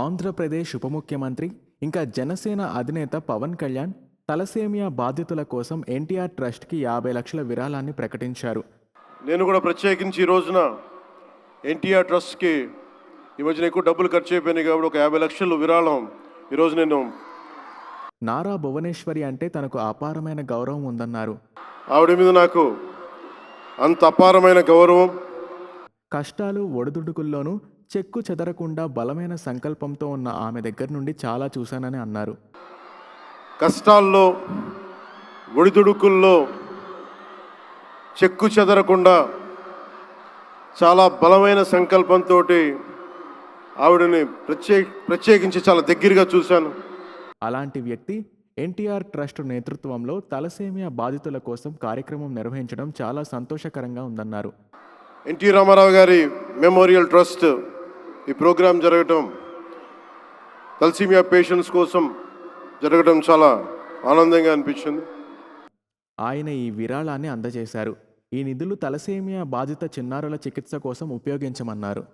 ఆంధ్రప్రదేశ్ ఉప ముఖ్యమంత్రి ఇంకా జనసేన అధినేత పవన్ కళ్యాణ్ తలసేమియా బాధితుల కోసం ఎన్టీఆర్ ట్రస్ట్కి యాభై లక్షల విరాళాన్ని ప్రకటించారు. నేను కూడా ప్రత్యేకించి ఈ రోజున ఎన్టీఆర్ ట్రస్ట్కి ఈ మధ్యన ఎక్కువ డబ్బులు ఖర్చు అయిపోయినాయి కాబట్టి ఒక యాభై లక్షలు విరాళం ఈరోజు నేను నారా భువనేశ్వరి అంటే తనకు అపారమైన గౌరవం ఉందన్నారు. ఆవిడ మీద నాకు అంత అపారమైన గౌరవం కష్టాలు ఒడిదుడుకుల్లోనూ చెక్కు చెదరకుండా బలమైన సంకల్పంతో ఉన్న ఆమె దగ్గర నుండి చాలా చూశానని అన్నారు. కష్టాల్లో ఒడిదుడుకుల్లో చెక్కు చెదరకుండా చాలా బలమైన సంకల్పంతో ఆవిడని ప్రత్యేక ప్రత్యేకించి చాలా దగ్గరగా చూశాను. అలాంటి వ్యక్తి ఎన్టీఆర్ ట్రస్ట్ నేతృత్వంలో తలసేమియా బాధితుల కోసం కార్యక్రమం నిర్వహించడం చాలా సంతోషకరంగా ఉందన్నారు. ఎన్టీ రామారావు గారి మెమోరియల్ ట్రస్ట్ ఈ ప్రోగ్రాం జరగటం తలసీమియా పేషెంట్స్ కోసం జరగటం చాలా ఆనందంగా అనిపించింది. ఆయన ఈ విరాళాన్ని అందజేశారు. ఈ నిధులు తలసేమియా బాధిత చిన్నారుల చికిత్స కోసం ఉపయోగించమన్నారు.